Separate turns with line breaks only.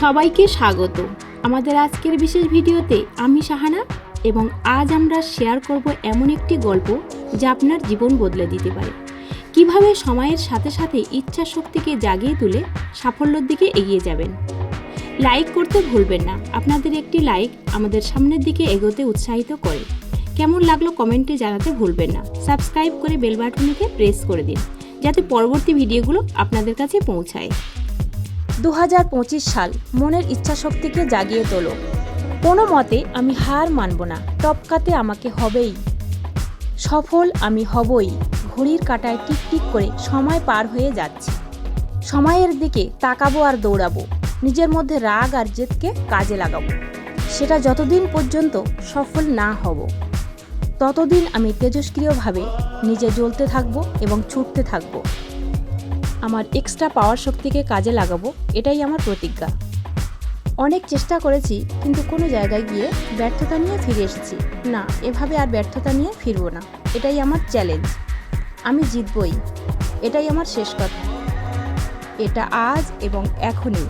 সবাইকে স্বাগত। আমাদের আজকের বিশেষ ভিডিওতে আমি সাহানা এবং আজ আমরা শেয়ার করব এমন একটি গল্প যা আপনার জীবন বদলে দিতে পারে। কীভাবে সময়ের সাথে সাথে ইচ্ছা শক্তিকে জাগিয়ে তুলে সাফল্যের দিকে এগিয়ে যাবেন? লাইক করতে ভুলবেন না। আপনাদের একটি লাইক আমাদের সামনের দিকে এগোতে উৎসাহিত করে। কেমন লাগল কমেন্টে জানাতে ভুলবেন না। সাবস্ক্রাইব করে বেল বাটনটিতে প্রেস করে দিন, যাতে পরবর্তী ভিডিওগুলো আপনাদের কাছে পৌঁছায়। দু হাজার পঁচিশ সাল মনের ইচ্ছা শক্তিকে জাগিয়ে তোলো। কোনো মতে আমি হার মানব না, টপকাতে আমাকে হবেই। সফল আমি হবই, ঘড়ির কাঁটায় টিকটিক করে সময় পার হয়ে যাচ্ছে। সময়ের দিকে তাকাবো আর দৌড়াবো, নিজের মধ্যে রাগ আর জেদকে কাজে লাগাবো। সেটা যতদিন পর্যন্ত সফল না হব, ততদিন আমি তেজস্ক্রিয়ভাবে নিজে জ্বলতে থাকব এবং ছুটতে থাকব। আমার এক্সট্রা পাওয়ার শক্তিকে কাজে লাগাবো, এটাই আমার প্রতিজ্ঞা। অনেক চেষ্টা করেছি, কিন্তু কোনো জায়গায় গিয়ে ব্যর্থতা নিয়ে ফিরে এসেছি। না, এভাবে আর ব্যর্থতা নিয়ে ফিরবো না। এটাই আমার চ্যালেঞ্জ আমি জিতবই। এটাই আমার শেষ কথা। এটা আজ এবং এখনই।